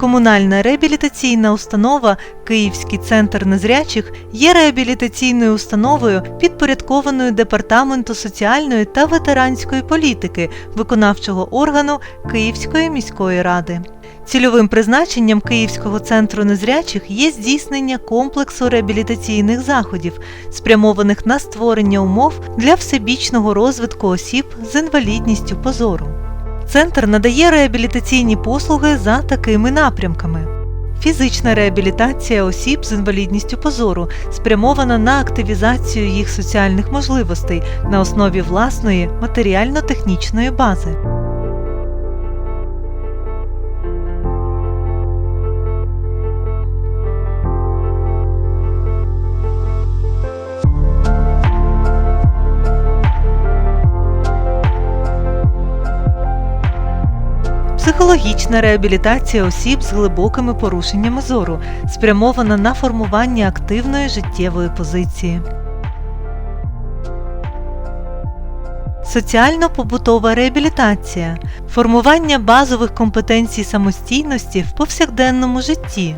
Комунальна реабілітаційна установа Київський центр незрячих є реабілітаційною установою, підпорядкованою Департаменту соціальної та ветеранської політики виконавчого органу Київської міської ради. Цільовим призначенням Київського центру незрячих є здійснення комплексу реабілітаційних заходів, спрямованих на створення умов для всебічного розвитку осіб з інвалідністю по зору. Центр надає реабілітаційні послуги за такими напрямками. Фізична реабілітація осіб з інвалідністю позору спрямована на активізацію їх соціальних можливостей на основі власної матеріально-технічної бази. Психологічна реабілітація осіб з глибокими порушеннями зору спрямована на формування активної життєвої позиції. Соціально-побутова реабілітація формування базових компетенцій самостійності в повсякденному житті,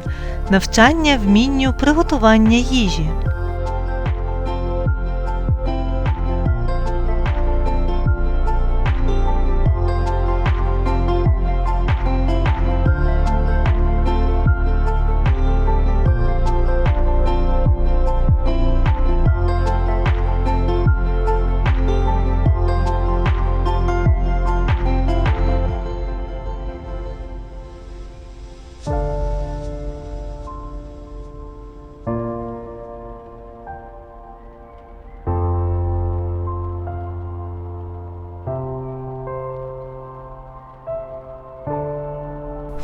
навчання вмінню приготування їжі.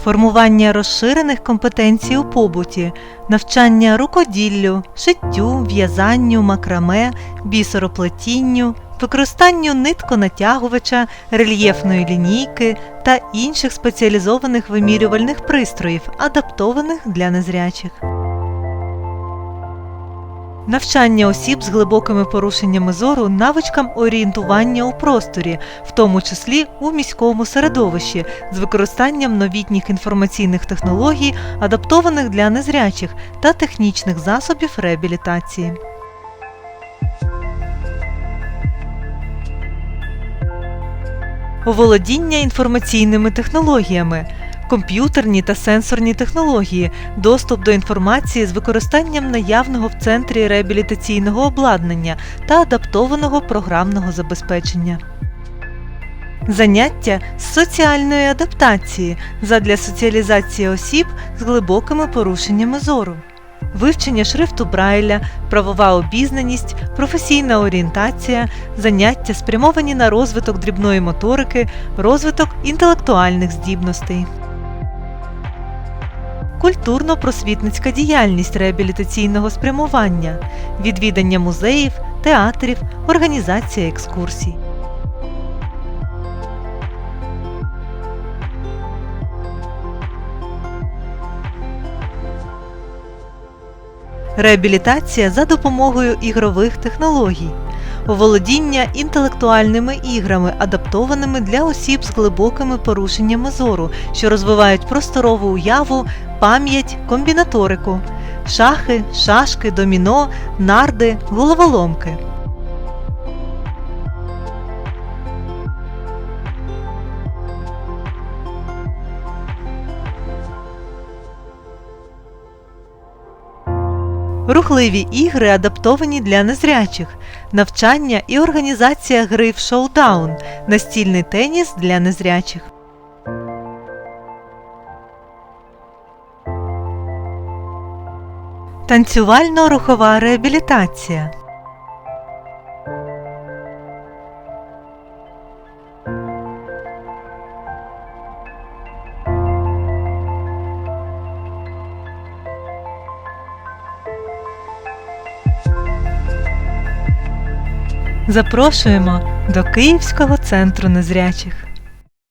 Формування розширених компетенцій у побуті, навчання рукоділлю, шиттю, в'язанню, макраме, бісероплетінню, використанню нитконатягувача, рельєфної лінійки та інших спеціалізованих вимірювальних пристроїв, адаптованих для незрячих. Навчання осіб з глибокими порушеннями зору навичкам орієнтування у просторі, в тому числі у міському середовищі, з використанням новітніх інформаційних технологій, адаптованих для незрячих та технічних засобів реабілітації. Оволодіння інформаційними технологіями комп'ютерні та сенсорні технології, доступ до інформації з використанням наявного в центрі реабілітаційного обладнання та адаптованого програмного забезпечення. Заняття з соціальної адаптації задля соціалізації осіб з глибокими порушеннями зору. Вивчення шрифту Брайля, правова обізнаність, професійна орієнтація, заняття спрямовані на розвиток дрібної моторики, розвиток інтелектуальних здібностей культурно-просвітницька діяльність реабілітаційного спрямування, відвідання музеїв, театрів, організація екскурсій. Реабілітація за допомогою ігрових технологій володіння інтелектуальними іграми, адаптованими для осіб з глибокими порушеннями зору, що розвивають просторову уяву, пам'ять, комбінаторику, шахи, шашки, доміно, нарди, головоломки. Рухливі ігри адаптовані для незрячих, навчання і організація гри в шоудаун, настільний теніс для незрячих. Танцювально-рухова реабілітація Запрошуємо до Київського центру незрячих.